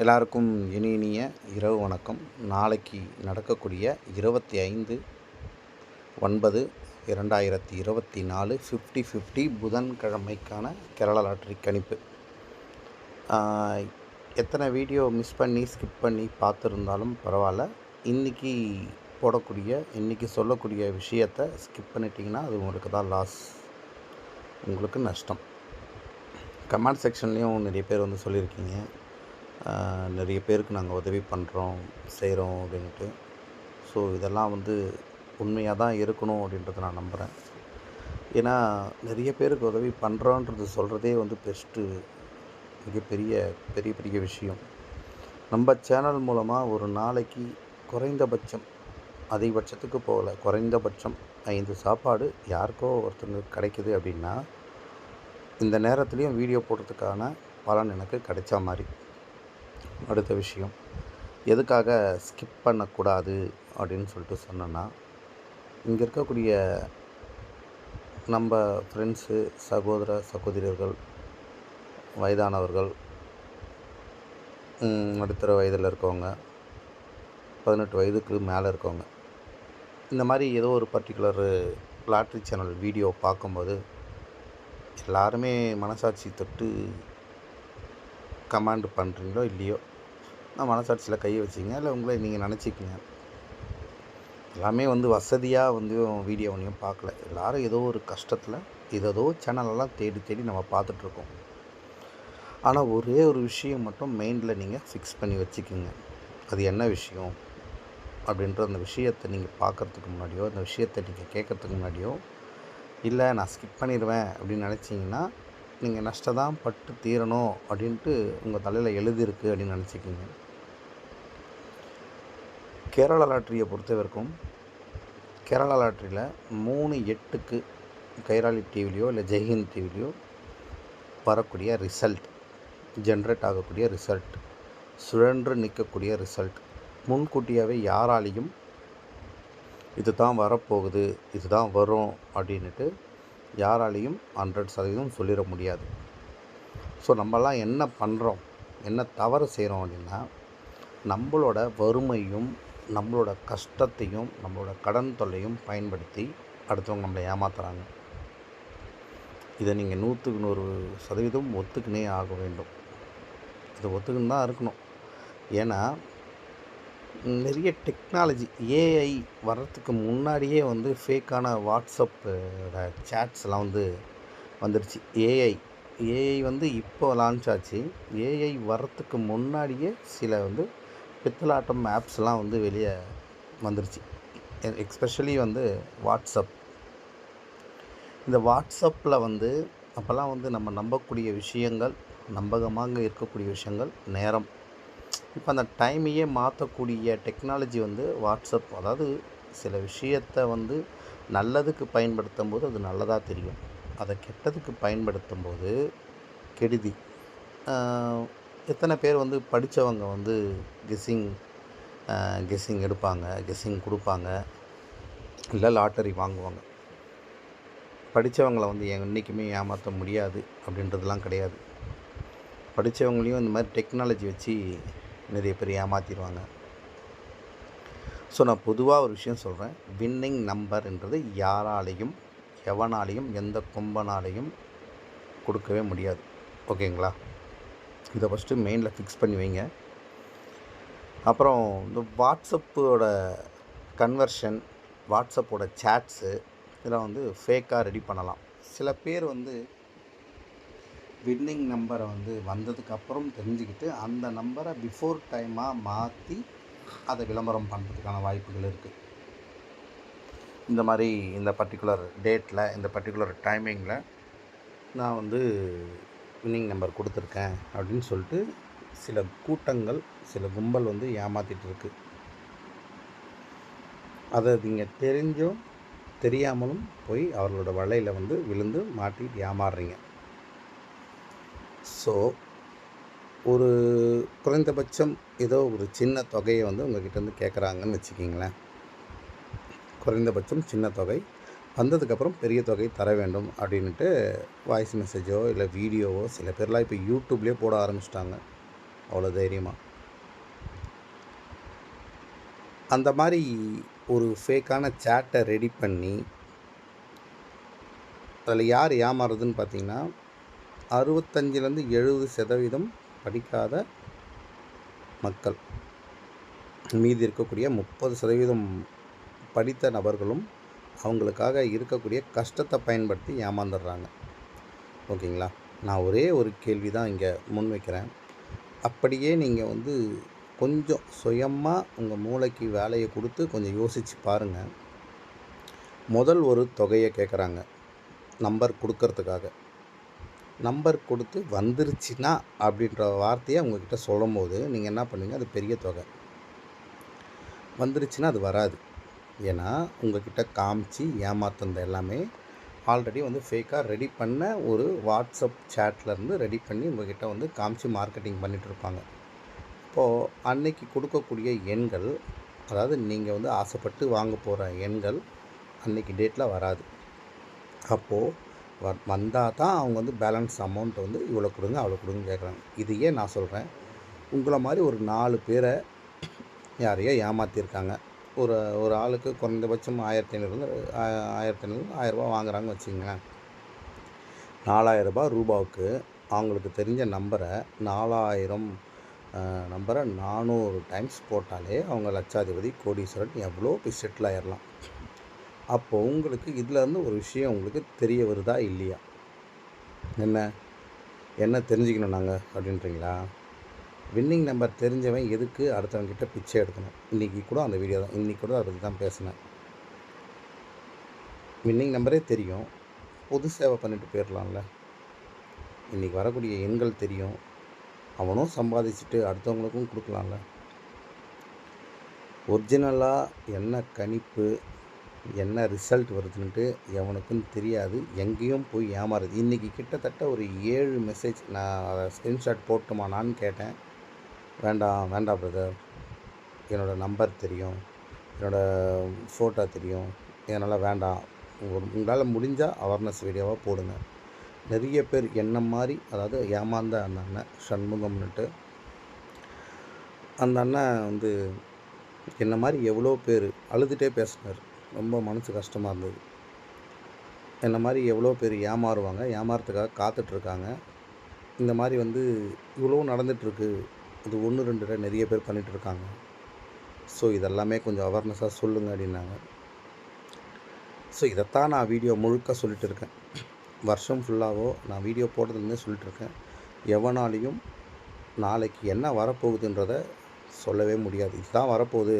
எல்லாருக்கும் இனி இனிய இரவு வணக்கம். நாளைக்கு நடக்கக்கூடிய இருபத்தி ஐந்து ஒன்பது இரண்டாயிரத்தி இருபத்தி நாலு ஃபிஃப்டி ஃபிஃப்டி புதன்கிழமைக்கான கேரளா லாட்ரி கணிப்பு. எத்தனை வீடியோ மிஸ் பண்ணி ஸ்கிப் பண்ணி பார்த்துருந்தாலும் பரவாயில்ல. இன்றைக்கி போடக்கூடிய இன்றைக்கி சொல்லக்கூடிய விஷயத்தை ஸ்கிப் பண்ணிட்டீங்கன்னா அது உங்களுக்கு தான் லாஸ் உங்களுக்கு நஷ்டம். கமெண்ட் செக்ஷன்லேயும் நிறைய பேர் வந்து சொல்லியிருக்கீங்க. நிறைய பேருக்கு நாங்கள் உதவி பண்ணுறோம் செய்கிறோம் அப்படின்ட்டு ஸோ இதெல்லாம் வந்து உண்மையாக தான் இருக்கணும் அப்படின்றத நான் நம்புகிறேன் ஏன்னா நிறைய பேருக்கு உதவி பண்ணுறோன்றது சொல்கிறதே வந்து பெஸ்ட்டு மிகப்பெரிய பெரிய பெரிய விஷயம். நம்ம சேனல் மூலமாக ஒரு நாளைக்கு குறைந்தபட்சம் அதிகபட்சத்துக்கு போகல குறைந்தபட்சம் ஐந்து சாப்பாடு யாருக்கோ ஒருத்தங்களுக்கு கிடைக்குது அப்படின்னா இந்த நேரத்துலேயும் வீடியோ போடுறதுக்கான பலன் எனக்கு கிடைச்ச மாதிரி. அடுத்த விஷயம். எதுக்காக ஸ்கிப் பண்ணக்கூடாது அப்படின்னு சொல்லிட்டு சொன்னேன்னா இங்கே இருக்கக்கூடிய நம்ம ஃப்ரெண்ட்ஸு சகோதர சகோதரியர்கள் வயதானவர்கள் நடுத்தர வயதில் இருக்கவங்க பதினெட்டு வயதுக்கு மேலே இருக்கவங்க இந்த மாதிரி ஏதோ ஒரு பர்டிகுலர் லாட்ரி சேனல் வீடியோ பார்க்கும்போது எல்லாருமே மனசாட்சி தொட்டு கமாண்ட் பண்ணுறீங்களோ இல்லையோ நான் மனசாட்சியில் கையை வச்சிங்க இல்லை உங்களை நீங்கள் நினச்சிக்கங்க. எல்லாமே வந்து வசதியாக வந்து வீடியோ ஒன்றையும் பார்க்கல. எல்லோரும் ஏதோ ஒரு கஷ்டத்தில் ஏதோ சேனலெல்லாம் தேடி தேடி நம்ம பார்த்துட்ருக்கோம் ஆனால் ஒரே ஒரு விஷயம் மட்டும் மைண்டில் நீங்கள் ஃபிக்ஸ் பண்ணி வச்சுக்கோங்க. அது என்ன விஷயம்? அப்படின்ற அந்த விஷயத்தை நீங்கள் பார்க்குறதுக்கு முன்னாடியோ அந்த விஷயத்தை நீங்கள் கேட்குறதுக்கு முன்னாடியோ இல்லை நான் ஸ்கிப் பண்ணிடுவேன் அப்படின்னு நினச்சிங்கன்னா நீங்கள் நஷ்டம் தான் பட்டு தீரணும் அப்படின்ட்டு உங்கள் தலையில் எழுதியிருக்கு அப்படின்னு நினச்சிக்கிங்க. கேரளா லாட்ரியை பொறுத்த வரைக்கும் கேரளா லாட்ரியில் மூணு எட்டுக்கு கைராளி டிவிலையோ இல்லை ஜெய்ஹிந்த் டிவிலையோ வரக்கூடிய ரிசல்ட் ஜென்ரேட் ஆகக்கூடிய ரிசல்ட் சுழன்று நிற்கக்கூடிய ரிசல்ட் முன்கூட்டியாகவே யாராலையும் இது தான் வரப்போகுது இது தான் வரும் அப்படின்ட்டு யாராலையும் ஹண்ட்ரட் சதவீதம் சொல்லிட முடியாது. ஸோ நம்மலாம் என்ன பண்ணுறோம் என்ன தவறு செய்கிறோம் அப்படின்னா நம்மளோட வறுமையும் நம்மளோட கஷ்டத்தையும் நம்மளோட கடன் தொல்லையும் பயன்படுத்தி அடுத்தவங்க நம்மளை ஏமாத்துறாங்க. இதை நீங்கள் நூற்றுக்கு நூறு சதவீதம் ஒத்துக்கினே ஆக வேண்டும். இதை ஒத்துக்கின்னு தான் இருக்கணும். ஏன்னா நிறைய டெக்னாலஜி ஏஐ வர்றதுக்கு முன்னாடியே வந்து ஃபேக்கான வாட்ஸ்அப்போட சேட்ஸ்லாம் வந்து வந்துடுச்சு ஏஐ ஏஐ வந்து இப்போ லான்ச் ஆச்சு. ஏஐ வர்றதுக்கு முன்னாடியே சில வந்து பித்தலாட்டம் ஆப்ஸ்லாம் வந்து வெளியே வந்துருச்சு. எக்ஸ்பெஷலி வந்து வாட்ஸ்அப் இந்த வாட்ஸ்அப்பில் வந்து அப்போல்லாம் வந்து நம்ம நம்பக்கூடிய விஷயங்கள் நம்பகமாக இருக்கக்கூடிய விஷயங்கள் நேரம். இப்போ அந்த டைமையே மாற்றக்கூடிய டெக்னாலஜி வந்து வாட்ஸ்அப் அதாவது சில விஷயத்தை வந்து நல்லதுக்கு பயன்படுத்தும் போது அது நல்லதாக தெரியும். அதை கெட்டதுக்கு பயன்படுத்தும் போது கெடுதி எத்தனை பேர் வந்து படித்தவங்க வந்து கெஸ்ஸிங் கெஸ்ஸிங் எடுப்பாங்க கெஸ்ஸிங் கொடுப்பாங்க இல்லை லாட்டரி வாங்குவாங்க. படித்தவங்கள வந்து என்றைக்குமே ஏமாற்ற முடியாது அப்படின்றதுலாம் கிடையாது. படித்தவங்களையும் இந்த மாதிரி டெக்னாலஜி வச்சு நிறைய பேர் ஏமாற்றிடுவாங்க ஸோ நான் பொதுவாக ஒரு விஷயம் சொல்கிறேன் வின்னிங் நம்பர்ன்றது யாராலையும் எவனாலையும் எந்த கும்பனாலையும் கொடுக்கவே முடியாது. ஓகேங்களா? இதை ஃபஸ்ட்டு மெயினில் ஃபிக்ஸ் பண்ணி வைங்க. அப்புறம் இந்த வாட்ஸ்அப்போட கன்வர்ஷன் வாட்ஸ்அப்போட சேட்ஸு இதெல்லாம் வந்து ஃபேக்காக ரெடி பண்ணலாம். சில பேர் வந்து வின்னிங் நம்பரை வந்து வந்ததுக்கப்புறம் தெரிஞ்சுக்கிட்டு அந்த நம்பரை பிஃபோர் டைமாக மாற்றி அதை விளம்பரம் பண்ணுறதுக்கான வாய்ப்புகள் இருக்குது இந்த மாதிரி இந்த பர்டிகுலர் டேட்டில் இந்த பர்டிகுலர் டைமிங்கில் நான் வந்து வின்னிங் நம்பர் கொடுத்துருக்கேன் அப்படின்னு சொல்லிட்டு சில கூட்டங்கள் சில கும்பல் வந்து ஏமாத்திட்டு இருக்கு. அதை நீங்கள் தெரிஞ்சும் தெரியாமலும் போய் அவர்களோட வலையில் வந்து விழுந்து மாட்டிட்டு ஏமாறுறீங்க. ஸோ ஒரு குறைந்தபட்சம் ஏதோ ஒரு சின்ன தொகையை வந்து உங்கள்கிட்டருந்து கேட்குறாங்கன்னு வச்சுக்கிங்களேன். குறைந்தபட்சம் சின்ன தொகை வந்ததுக்கப்புறம் பெரிய தொகை தர வேண்டும் அப்படின்ட்டு வாய்ஸ் மெசேஜோ இல்லை வீடியோவோ சில பேர்லாம் இப்போ யூடியூப்லேயே போட ஆரம்பிச்சிட்டாங்க. அவ்வளோ தைரியமாக அந்த மாதிரி ஒரு ஃபேக்கான சேட்டை ரெடி பண்ணி அதில் யார் ஏமாறுதுன்னு பார்த்தீங்கன்னா அறுபத்தஞ்சிலேருந்து எழுபது சதவீதம் படிக்காத மக்கள். மீதி இருக்கக்கூடிய முப்பது சதவீதம் படித்த நபர்களும் அவங்களுக்காக இருக்கக்கூடிய கஷ்டத்தை பயன்படுத்தி ஏமாந்துடுறாங்க. ஓகேங்களா? நான் ஒரே ஒரு கேள்வி தான் இங்கே முன்வைக்கிறேன் அப்படியே நீங்கள் வந்து கொஞ்சம் சுயமாக உங்கள் மூளைக்கு வேலையை கொடுத்து கொஞ்சம் யோசித்து பாருங்கள் முதல் ஒரு தொகையை கேட்குறாங்க. நம்பர் கொடுக்கறதுக்காக. நம்பர் கொடுத்து வந்துருச்சுன்னா அப்படின்ற வார்த்தையை அவங்கக்கிட்ட சொல்லும் போது நீங்கள் என்ன பண்ணுவீங்க? அது பெரிய தொகை. வந்துருச்சுன்னா அது வராது. ஏன்னா உங்கள்கிட்ட காமிச்சு ஏமாத்துந்த எல்லாமே ஆல்ரெடி வந்து ஃபேக்காக ரெடி பண்ண ஒரு வாட்ஸ்அப் சேட்லேருந்து ரெடி பண்ணி உங்கள்கிட்ட வந்து காமிச்சு மார்க்கெட்டிங் பண்ணிகிட்டு இருப்பாங்க. இப்போது அன்னைக்கு கொடுக்கக்கூடிய எண்கள் அதாவது நீங்கள் வந்து ஆசைப்பட்டு வாங்க போகிற எண்கள் அன்னைக்கு டேட்டில் வராது. அப்போது வந்தால் தான் அவங்க வந்து பேலன்ஸ் அமௌண்ட் வந்து இவ்வளோ கொடுங்க அவ்வளோ கொடுங்க கேட்குறாங்க. இது ஏன் நான் சொல்கிறேன் உங்களை மாதிரி ஒரு நாலு பேரை யாரையோ ஏமாற்றிருக்காங்க ஒரு ஒரு ஆளுக்கு குறைந்தபட்சம் ஆயிரத்தி ஐநூறுலேருந்து ஆயிரத்தி ஐநூறு ஆயிரரூபா வாங்குறாங்கன்னு வச்சுங்களேன் நாலாயிரரூபா ரூபாவுக்கு அவங்களுக்கு தெரிஞ்ச நம்பரை நாலாயிரம் நம்பரை நானூறு டைம்ஸ் போட்டாலே அவங்க லட்சாதிபதி கோடீஸ்வரன் எவ்வளோ போய் செட்டில் ஆயிடலாம் அப்போது உங்களுக்கு இதிலேருந்து ஒரு விஷயம் உங்களுக்கு தெரிய வருதா இல்லையா? என்ன? என்ன தெரிஞ்சுக்கணும் நாங்கள் அப்படின்றீங்களா? வின்னிங் நம்பர் தெரிஞ்சவன் எதுக்கு அடுத்தவங்கிட்ட பிச்சை எடுக்கணும்? இன்றைக்கி கூட அந்த வீடியோ தான். இன்றைக்கி கூட அதை பற்றி தான் பேசினேன். வின்னிங் நம்பரே தெரியும். பொது சேவை பண்ணிட்டு போயிடலாம்ல இன்றைக்கி வரக்கூடிய எண்கள் தெரியும். அவனும் சம்பாதிச்சுட்டு அடுத்தவங்களுக்கும் கொடுக்கலாம்ல. ஒரிஜினலாக என்ன கணிப்பு என்ன ரிசல்ட் வருதுன்ட்டு எவனுக்கும் தெரியாது. எங்கேயும் போய் ஏமாறுது. இன்றைக்கி கிட்டத்தட்ட ஒரு ஏழு மெசேஜ் நான் அதை ஸ்க்ரீன்ஷாட் போட்டுமானான்னு கேட்டேன். வேண்டாம் வேண்டாம் பிரதர் என்னோடய நம்பர் தெரியும். என்னோடய ஃபோட்டோ தெரியும். இதனால் வேண்டாம். உங்களால் முடிஞ்சால் அவேர்னஸ் வீடியோவாக போடுங்க. நிறைய பேர் என்ன மாதிரி அதாவது ஏமாந்த அந்த அண்ணன் சண்முகம்னுட்டு. அந்த அண்ணன் வந்து என்ன மாதிரி எவ்வளோ பேர் அழுதுகிட்டே பேசினார். ரொம்ப மனசு கஷ்டமாக இருந்தது. என்ன மாதிரி எவ்வளோ பேர் ஏமாறுவாங்க ஏமாறத்துக்காக காத்துட்ருக்காங்க. இந்த மாதிரி வந்து இவ்வளோ நடந்துகிட்ருக்கு இது ஒன்று ரெண்டு நிறைய பேர் பண்ணிகிட்ருக்காங்க ஸோ இதெல்லாமே கொஞ்சம் அவேர்னஸாக சொல்லுங்கள் அப்படின்னாங்க. ஸோ இதைத்தான் நான் வீடியோ முழுக்க சொல்லிட்டு இருக்கேன் வருஷம் ஃபுல்லாகவோ நான் வீடியோ போடுறதுலேருந்தே சொல்லிட்டுருக்கேன் எவனாலையும் நாளைக்கு என்ன வரப்போகுதுன்றத சொல்லவே முடியாது. இதுதான் வரப்போகுது.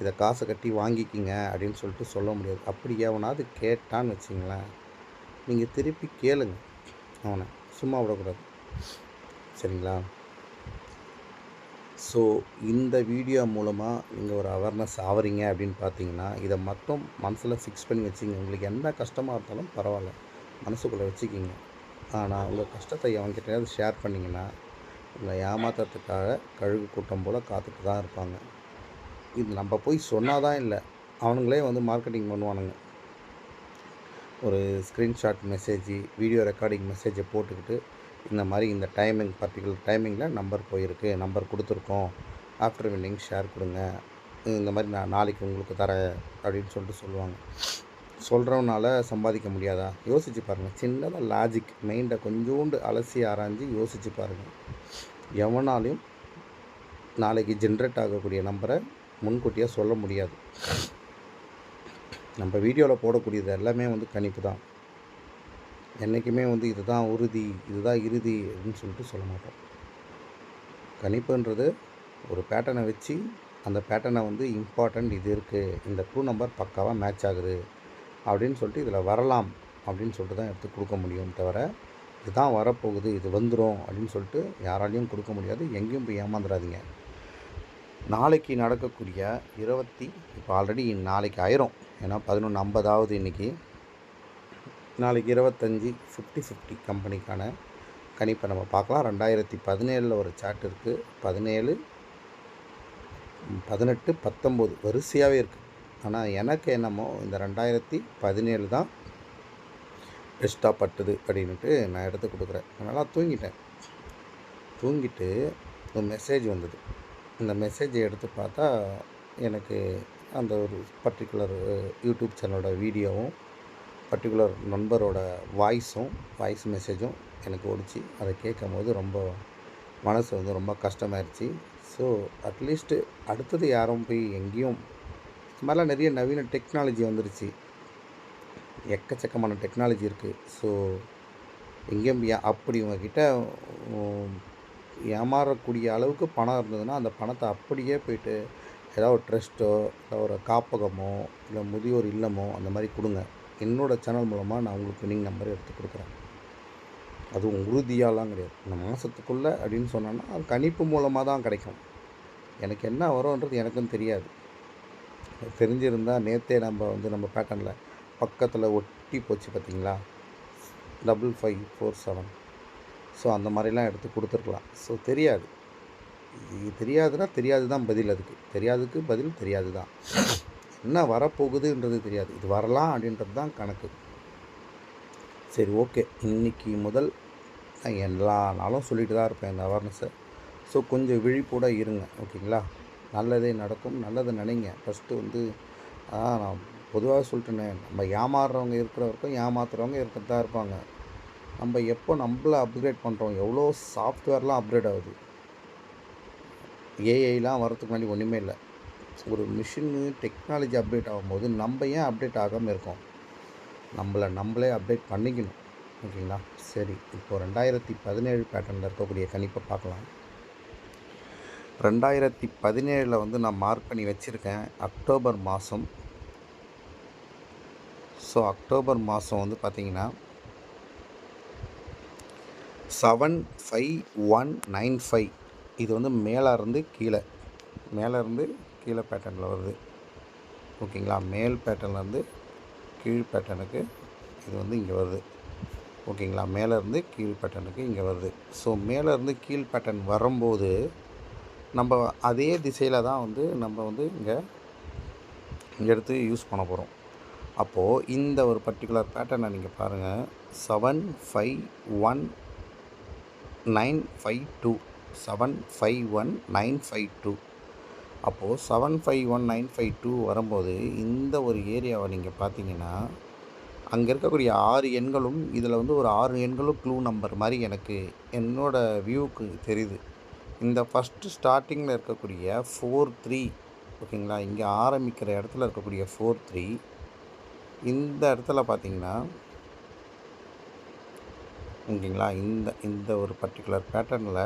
இதை காசை கட்டி வாங்கிக்கிங்க அப்படின்னு சொல்லிட்டு சொல்ல முடியாது. அப்படி எவனாவது கேட்டான்னு வச்சிங்களேன் நீங்கள் திருப்பி கேளுங்க. அவனை சும்மா விடக்கூடாது. சரிங்களா? ஸோ இந்த வீடியோ மூலமாக நீங்கள் ஒரு அவேர்னஸ் ஆவறீங்க அப்படின்னு பார்த்தீங்கன்னா இதை மட்டும் மனசில் ஃபிக்ஸ் பண்ணி வச்சுங்க. உங்களுக்கு எந்த கஷ்டமாக இருந்தாலும் பரவாயில்ல. மனசுக்குள்ளே வச்சுக்கிங்க. ஆனால் உங்கள் கஷ்டத்தை அவங்ககிட்டயாவது ஷேர் பண்ணிங்கன்னா உங்களை ஏமாத்துறதுக்காக கழுகு கூட்டம் போல் காத்துட்டு தான் இருப்பாங்க. இது நம்ம போய் சொன்னால் தான் இல்லை. அவனுங்களே வந்து மார்க்கெட்டிங் பண்ணுவானுங்க. ஒரு ஸ்க்ரீன்ஷாட் மெசேஜ் வீடியோ ரெக்கார்டிங் மெசேஜை போட்டுக்கிட்டு இந்த மாதிரி இந்த டைமிங் பர்டிகுலர் டைமிங்கில் நம்பர் போயிருக்கு நம்பர் கொடுத்துருக்கோம். ஆஃப்டர் வின்னிங் ஷேர் கொடுங்க. இந்த மாதிரி நான் நாளைக்கு உங்களுக்கு தரேன் அப்படின்னு சொல்லிட்டு சொல்லுவாங்க. சொல்கிறவனால சம்பாதிக்க முடியாதா? யோசித்து பாருங்கள் சின்னதாக லாஜிக் மைண்டை கொஞ்சோண்டு அலசி ஆராய்ஞ்சு யோசித்து பாருங்கள் எவனாலையும் நாளைக்கு ஜென்ரேட் ஆகக்கூடிய நம்பரை முன்கூட்டியாக சொல்ல முடியாது. நம்ம வீடியோவில் போடக்கூடியது எல்லாமே வந்து கணிப்பு தான். என்றைக்குமே வந்து இதுதான் உறுதி இதுதான் இறுதி அப்படின்னு சொல்லிட்டு சொல்ல மாட்டோம். கணிப்புன்றது ஒரு பேட்டர்னை வச்சு அந்த பேட்டர்னை வந்து இம்பார்ட்டண்ட் இது இருக்குது இந்த க்ளூ நம்பர் பக்காவாக மேட்ச் ஆகுது அப்படின்னு சொல்லிட்டு இதில் வரலாம் அப்படின்னு சொல்லிட்டு தான் எடுத்து கொடுக்க முடியும் தவிர இதுதான் வரப்போகுது இது வந்துடும் அப்படின்னு சொல்லிட்டு யாராலையும் கொடுக்க முடியாது எங்கேயும் போய் ஏமாந்துடாதீங்க நாளைக்கு நடக்கக்கூடிய இருபத்தி இப்போ ஆல்ரெடி நாளைக்கு ஆயிரும். ஏன்னா பதினொன்று ஐம்பதாவது இன்றைக்கி நாளைக்கு இருபத்தஞ்சி ஃபிஃப்டி ஃபிஃப்டி கம்பெனிக்கான கணிப்பை நம்ம பார்க்கலாம். ரெண்டாயிரத்தி பதினேழில் ஒரு சார்ட் இருக்குது பதினேழு பதினெட்டு பத்தொம்போது வரிசையாகவே இருக்குது ஆனால் எனக்கு என்னமோ இந்த ரெண்டாயிரத்தி பதினேழு தான் பெஸ்ட்டாக பட்டுது அப்படின்ட்டு நான் எடுத்து கொடுக்குறேன். நல்லா தூங்கிட்டேன். தூங்கிட்டு ஒரு மெசேஜ் வந்தது. இந்த மெசேஜை எடுத்து பார்த்தா எனக்கு அந்த ஒரு பர்டிகுலர் யூடியூப் சேனலோட வீடியோவும் பர்டிகுலர் நண்பரோட வாய்ஸும் வாய்ஸ் மெசேஜும் எனக்கு ஓடிச்சு. அதை கேட்கும் போது ரொம்ப மனசு வந்து ரொம்ப கஷ்டமாயிருச்சு. ஸோ அட்லீஸ்ட்டு அடுத்தது யாரும் போய் எங்கேயும் இது மாதிரிலாம் நிறைய நவீன டெக்னாலஜி வந்துருச்சு. எக்கச்சக்கமான டெக்னாலஜி இருக்குது ஸோ எங்கேயும் அப்படி உங்ககிட்ட ஏமாறக்கூடிய அளவுக்கு பணம் இருந்ததுன்னா அந்த பணத்தை அப்படியே போயிட்டு ஏதாவது ஒரு ட்ரஸ்ட்டோ இல்லை ஒரு காப்பகமோ இல்லை முதியோர் இல்லமோ அந்த மாதிரி கொடுங்க. என்னோடய சேனல் மூலமாக நான் உங்களுக்கு நீங்கள் நம்பர் எடுத்து கொடுக்குறேன். அதுவும் உறுதியாலாம் கிடையாது. இந்த மாதத்துக்குள்ளே அப்படின்னு சொன்னோன்னா அது கணிப்பு மூலமாக தான் கிடைக்கும். எனக்கு என்ன வரும்ன்றது எனக்கும் தெரியாது. தெரிஞ்சிருந்தால் நேற்றே நம்ம வந்து நம்ம பேட்டர்னில் பக்கத்தில் ஒட்டி போச்சு பார்த்தீங்களா double five four seven so அந்த மாதிரிலாம் எடுத்து கொடுத்துருக்கலாம். ஸோ தெரியாது. இது தெரியாதுன்னா தெரியாது தான் பதில் அதுக்கு. தெரியாதுக்கு பதில் தெரியாது தான் என்ன வரப்போகுதுன்றது தெரியாது. இது வரலாம் அப்படின்றது தான் கணக்கு. சரி ஓகே. இன்னைக்கு முதல் நான் எல்லா நாளும் சொல்லிட்டு தான் இருப்பேன் இந்த அவேர்னஸை ஸோ கொஞ்சம் விழிப்போட இருங்க ஓகேங்களா? நல்லதே நடக்கும். நல்லதை நினைங்க. ஃபஸ்ட்டு வந்து நான் பொதுவாக சொல்லிட்டேனே நம்ம ஏமாறுறவங்க இருக்கிற வரைக்கும் ஏமாத்துறவங்க இருக்கிறது தான் இருப்பாங்க. நம்ம எப்போ நம்மள அப்கிரேட் பண்ணுறோம் எவ்வளோ சாஃப்ட்வேர்லாம் அப்கிரேட் ஆகுது? ஏஐலாம் வரதுக்கு முன்னாடி ஒன்றுமே இல்லை. ஒரு மிஷினு டெக்னாலஜி அப்டேட் ஆகும்போது நம்ம ஏன் அப்டேட் ஆகாமல் இருக்கோம்? நம்மளை நம்மளே அப்டேட் பண்ணிக்கணும். ஓகேங்களா? சரி இப்போது ரெண்டாயிரத்தி பதினேழு பேட்டர்னில் இருக்கக்கூடிய கணிப்பை பார்க்கலாம். ரெண்டாயிரத்தி பதினேழில் வந்து நான் மார்க் பண்ணி வச்சுருக்கேன் அக்டோபர் மாதம் ஸோ அக்டோபர் மாதம் வந்து பார்த்திங்கன்னா seven five one nine five இது வந்து மேலே இருந்து கீழே. மேலே இருந்து கீழே பேட்டர்னில் வருது. ஓகேங்களா? மேல் பேட்டர்ன்லேருந்து கீழ் பேட்டர்னுக்கு இது வந்து இங்கே வருது. ஓகேங்களா? மேலே இருந்து கீழ் பேட்டர்னுக்கு இங்கே வருது. ஸோ மேலே இருந்து கீழ் பேட்டர்ன் வரும்போது நம்ம அதே திசையில் தான் வந்து நம்ம வந்து இங்கே எடுத்து யூஸ் பண்ண போகிறோம் அப்போது இந்த ஒரு பர்டிகுலர் பேட்டர்னை நீங்கள் பாருங்கள் seven five one nine five two seven five one nine five two அப்போது seven five one nine five two வரும்போது இந்த ஒரு ஏரியாவை நீங்கள் பார்த்தீங்கன்னா அங்கே இருக்கக்கூடிய ஆறு எண்களும் இதில் வந்து ஒரு ஆறு எண்களும் க்ளூ நம்பர் மாதிரி எனக்கு என்னோடய வியூவுக்கு தெரியுது. இந்த ஃபஸ்ட்டு ஸ்டார்டிங்கில் இருக்கக்கூடிய ஃபோர் த்ரீ ஓகேங்களா? இங்கே ஆரம்பிக்கிற இடத்துல இருக்கக்கூடிய ஃபோர் த்ரீ இந்த இடத்துல பார்த்தீங்கன்னா ஓகேங்களா? இந்த இந்த ஒரு பர்டிகுலர் பேட்டர்னில்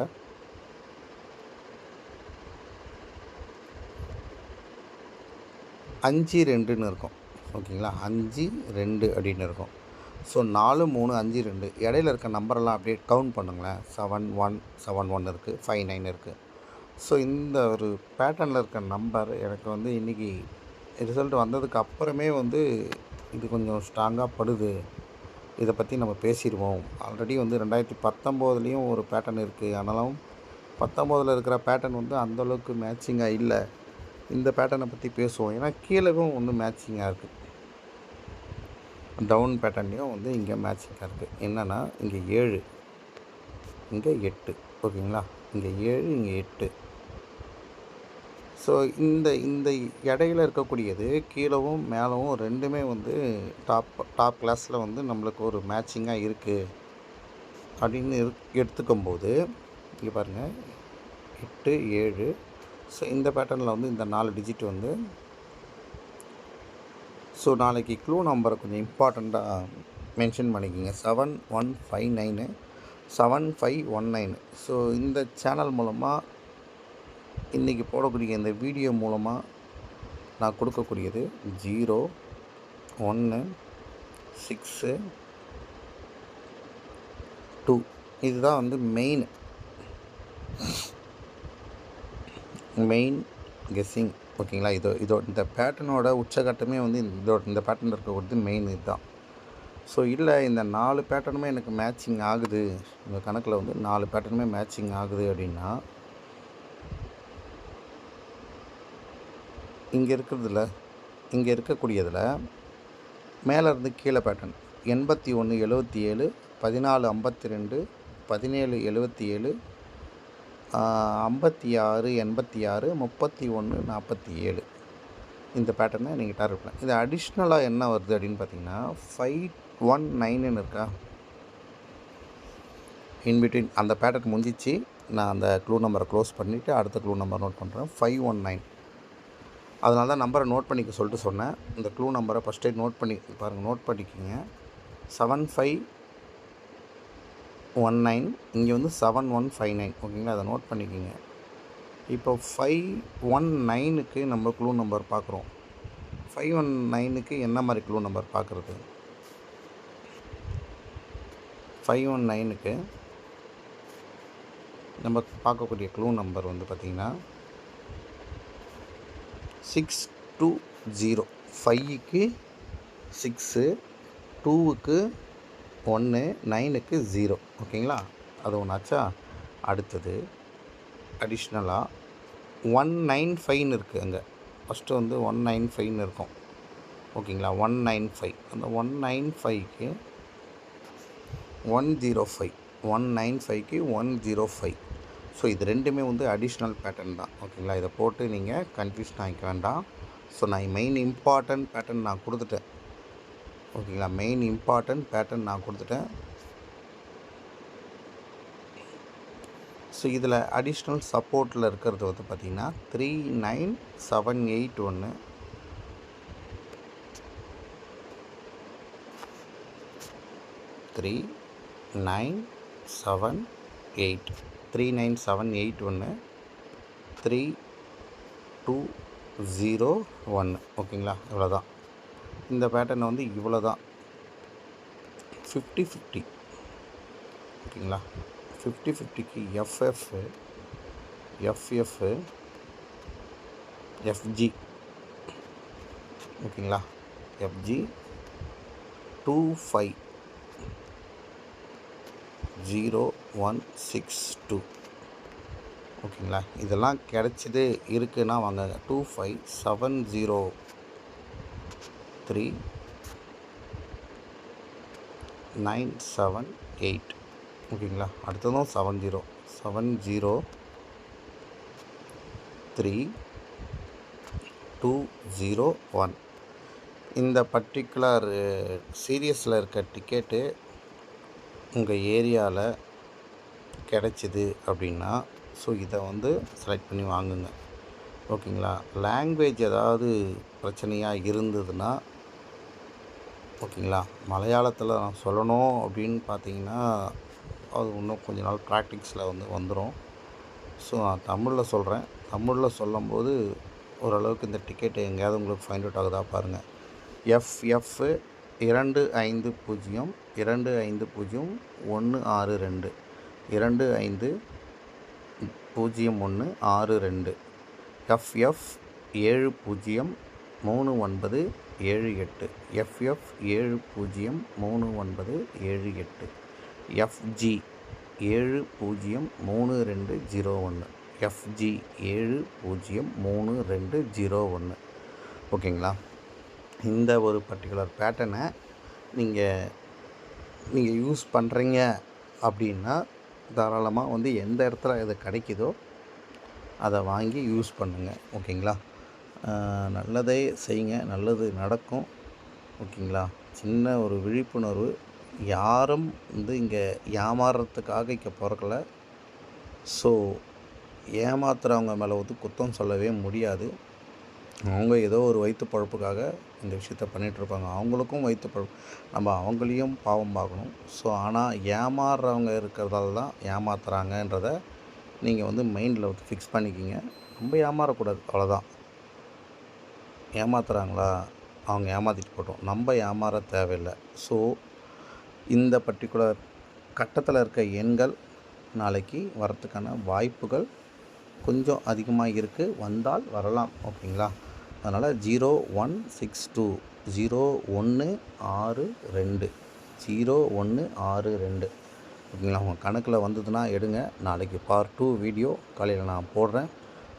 அஞ்சு ரெண்டுன்னு இருக்கும். ஓகேங்களா? அஞ்சு ரெண்டு அப்படின்னு இருக்கும். ஸோ நாலு மூணு அஞ்சு ரெண்டு. இடையில இருக்க நம்பரெல்லாம் அப்படியே கவுண்ட் பண்ணுங்களேன். செவன் ஒன் செவன் ஒன் இருக்குது ஃபைவ் நைன் இருக்குது ஸோ இந்த ஒரு பேட்டர்னில் இருக்க நம்பர் எனக்கு வந்து இன்றைக்கி ரிசல்ட் வந்ததுக்கு அப்புறமே வந்து இது கொஞ்சம் ஸ்ட்ராங்காக படுது. இதை பற்றி நம்ம பேசிடுவோம். ஆல்ரெடி வந்து ரெண்டாயிரத்தி பத்தொம்போதுலேயும் ஒரு பேட்டர்ன் இருக்குது ஆனாலும் பத்தொம்போதில் இருக்கிற பேட்டர்ன் வந்து அந்தளவுக்கு மேட்சிங்காக இல்லை. இந்த பேட்டர்னை பற்றி பேசுவோம். ஏன்னா கீழேவும் ஒன்று மேட்சிங்காக இருக்குது டவுன் பேட்டர்ன்லேயும் வந்து இங்கே மேட்சிங்காக இருக்குது என்னென்னா இங்கே ஏழு இங்கே எட்டு. ஓகேங்களா? இங்கே ஏழு இங்கே எட்டு. ஸோ இந்த இந்த இடையில இருக்கக்கூடியது கீழவும் மேலவும் ரெண்டுமே வந்து டாப் டாப் கிளாஸில் வந்து நம்மளுக்கு ஒரு மேட்சிங்காக இருக்குது அப்படின்னு இரு- எடுத்துக்கும்போது இங்கே பாருங்கள் எட்டு ஏழு. ஸோ இந்த பேட்டர்னில் வந்து இந்த நாலு டிஜிட் வந்து ஸோ நாளைக்கு க்ளூ நம்பரை கொஞ்சம் இம்பார்ட்டண்ட்டாக மென்ஷன் பண்ணிக்கோங்க. Seven one five nine seven five one nine so இந்த சேனல் மூலமாக இன்றைக்கி போடக்கூடிய இந்த வீடியோ மூலமாக நான் கொடுக்கக்கூடியது ஜீரோ ஒன்று சிக்ஸு டூ. இதுதான் வந்து மெயின் மெயின் கெஸ்ஸிங் ஓகேங்களா? இதோ இதோ இந்த பேட்டர்னோட உச்சகட்டமே வந்து இதோ இந்த பேட்டர்னில் இருக்கக்கூடியது மெயின் இதுதான். ஸோ இல்லை இந்த நாலு பேட்டர்னுமே எனக்கு மேட்சிங் ஆகுது. இந்த கணக்கில் வந்து நாலு பேட்டர்னுமே மேட்சிங் ஆகுது அப்படின்னா இங்கே இருக்கிறதுல இங்கே இருக்கக்கூடியதில் மேலே இருந்து கீழே பேட்டர்ன் எண்பத்தி ஒன்று எழுபத்தி ஏழு பதினாலு ஐம்பத்தி ரெண்டு பதினேழு எழுபத்தி ஏழு ஐம்பத்தி ஆறு எண்பத்தி ஆறு முப்பத்தி ஒன்று நாற்பத்தி ஏழு. இந்த பேட்டர்னை நீங்கள் டார்கெட் பண்ணலாம். இது அடிஷ்னலாக என்ன வருது அப்படின்னு பார்த்தீங்கன்னா ஃபைவ் ஒன் நைனுன்னு இருக்கா? இன்பிட்வீன் அந்த பேட்டர்ன் முடிஞ்சிச்சு. நான் அந்த க்ளூ நம்பரை க்ளோஸ் பண்ணிவிட்டு அடுத்த க்ளூ நம்பர் நோட் பண்ணுறேன் ஃபைவ் ஒன் நைன் அதனால தான் நம்பரை நோட் பண்ணிக்க சொல்லிட்டு சொன்னேன். இந்த க்ளூ நம்பரை ஃபஸ்ட்டே நோட் பண்ணி பாருங்கள் நோட் பண்ணிக்கிங்க. செவன் ஃபைவ் ஒன் நைன் இங்கே வந்து செவன் ஒன் ஃபைவ் நைன் ஓகேங்களா அதை நோட் பண்ணிக்கிங்க. இப்போ ஃபைவ் ஒன் நைனுக்கு நம்ம க்ளூ நம்பர் பார்க்குறோம். ஃபைவ் ஒன் நைனுக்கு என்ன மாதிரி க்ளூ நம்பர் பார்க்குறது? ஃபைவ் ஒன் நைனுக்கு நம்ம பார்க்கக்கூடிய க்ளூ நம்பர் வந்து பார்த்திங்கன்னா சிக்ஸ் டூ ஜீரோ. ஃபைவுக்கு சிக்ஸு டூவுக்கு ஒன்று நைனுக்கு ஜீரோ. ஓகேங்களா? அது ஒன்றாச்சா அடுத்தது அடிஷ்னலாக ஒன் நைன் ஃபைவ்னு இருக்குது அங்கே. ஃபஸ்ட்டு வந்து ஒன் நைன் ஃபைவ்னு இருக்கும். ஓகேங்களா? ஒன் நைன் ஃபைவ் அந்த ஒன் நைன் ஃபைவ்க்கு one zero five one nine ஃபைவ்க்கு ஒன் ஜீரோ ஃபைவ் ஸோ இது ரெண்டுமே வந்து அடிஷ்னல் பேட்டர்ன் தான். ஓகேங்களா இதை போட்டு நீங்கள் கன்ஃபியூஷன் ஆகிக்க வேண்டாம். ஸோ நான் மெயின் இம்பார்ட்டன்ட் பேட்டர்ன் நான் கொடுத்துட்டேன். ஓகேங்களா மெயின் இம்பார்ட்டன்ட் பேட்டர்ன் நான் கொடுத்துட்டேன். ஸோ இதில் அடிஷ்னல் சப்போர்ட்டில் இருக்கிறது வந்து பார்த்திங்கன்னா த்ரீ நைன் செவன் எயிட் ஒன்று three nine seven eight three nine seven eight ஒன்று த்ரீ டூ ஜீரோ ஒன்று ஓகேங்களா? இவ்வளோ தான் இந்த பேட்டர்ன் வந்து இவ்வளோ தான் ஃபிஃப்டி ஃபிஃப்டி ஓகேங்களா ஃபிஃப்டி ஃபிஃப்டிக்கு F F F F F G ஓகேங்களா? F G two five zero one six two ஓகேங்களா? இதெல்லாம் கிடச்சிது இருக்குன்னா வாங்க. Two five seven zero three nine seven eight ஓகேங்களா? அடுத்ததும் seven zero seven zero three two zero one இந்த பர்டிகுலர் eh, சீரியஸில் இருக்க டிக்கெட்டு உங்கள் ஏரியாவில் கிடச்சிது அப்படின்னா ஸோ இதை வந்து செலக்ட் பண்ணி வாங்குங்க. ஓகேங்களா? லாங்குவேஜ் ஏதாவது பிரச்சனையாக இருந்ததுன்னா ஓகேங்களா? மலையாளத்தில் நான் சொல்லணும் அப்படின்னு பார்த்தீங்கன்னா அது இன்னும் கொஞ்ச நாள் ப்ராக்டிக்ஸில் வந்து வந்துடும் ஸோ நான் தமிழில் சொல்கிறேன் தமிழில் சொல்லும்போது ஓரளவுக்கு இந்த டிக்கெட்டு எங்கேயாவது உங்களுக்கு ஃபைண்ட் அவுட் ஆகுதா பாருங்கள் எஃப்எஃப் இரண்டு ஐந்து பூஜ்ஜியம் இரண்டு ஐந்து பூஜ்ஜியம் ஒன்று ஆறு ரெண்டு இரண்டு ஐந்து பூஜ்ஜியம் ஒன்று ஆறு ரெண்டு எஃப்எஃப் ஏழு பூஜ்ஜியம் மூணு ஒன்பது ஏழு எட்டு எஃப்எஃப் ஏழு பூஜ்ஜியம் மூணு ஒன்பது ஏழு எட்டு எஃப்ஜி ஏழு பூஜ்ஜியம் மூணு ரெண்டு ஜீரோ ஒன்று எஃப்ஜி ஏழு பூஜ்ஜியம் மூணு ரெண்டு ஜீரோ ஒன்று. ஓகேங்களா? இந்த ஒரு பர்டிகுலர் பேட்டர்னை நீங்கள் நீங்கள் யூஸ் பண்ணுறீங்க அப்படின்னா தாராளமாக வந்து எந்த இடத்துல இது கிடைக்குதோ அதை வாங்கி யூஸ் பண்ணுங்கள் ஓகேங்களா? நல்லதே செய்யுங்க. நல்லது நடக்கும். ஓகேங்களா? சின்ன ஒரு விழிப்புணர்வு. யாரும் வந்து இங்கே ஏமாறுறதுக்காக இங்கே பிறக்கல. ஸோ ஏமாத்துறவங்க மேலே வந்து குத்தம் சொல்லவே முடியாது. அவங்க ஏதோ ஒரு வயிற்று பழப்புக்காக இந்த விஷயத்த பண்ணிகிட்ருப்பாங்க அவங்களுக்கும் வயிற்று பழப்பு நம்ம அவங்களையும் பாவம் பார்க்கணும். ஸோ ஆனால் ஏமாறுறவங்க இருக்கிறதால தான் ஏமாத்துறாங்கன்றத நீங்கள் வந்து மைண்டில் வந்து ஃபிக்ஸ் பண்ணிக்கிங்க. ரொம்ப ஏமாறக்கூடாது. அவ்வளோதான் ஏமாத்துறாங்களா? அவங்க ஏமாற்றிட்டு போட்டோம். நம்ம ஏமாற தேவையில்லை. ஸோ இந்த பர்டிகுலர் கட்டத்தில் இருக்க எண்கள் நாளைக்கு வரத்துக்கான வாய்ப்புகள் கொஞ்சம் அதிகமாக இருக்குது வந்தால் வரலாம். ஓகேங்களா? அதனால் zero one six two zero ஒன்று ஆறு ரெண்டு ஜீரோ ஒன்று ஆறு ரெண்டு. ஓகேங்களா? உங்கள் கணக்கில் வந்ததுன்னா எடுங்க. நாளைக்கு பார்ட் டூ வீடியோ காலையில் நான் போடுறேன்.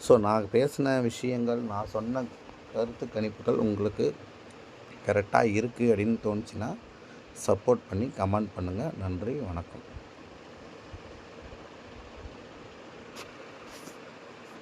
ஸோ நான் பேசின விஷயங்கள் நான் சொன்ன கருத்து கணிப்புகள் உங்களுக்கு கரெக்டாக இருக்குது அப்படின்னு தோணுச்சுன்னா சப்போர்ட் பண்ணி கமெண்ட் பண்ணுங்கள் நன்றி வணக்கம்.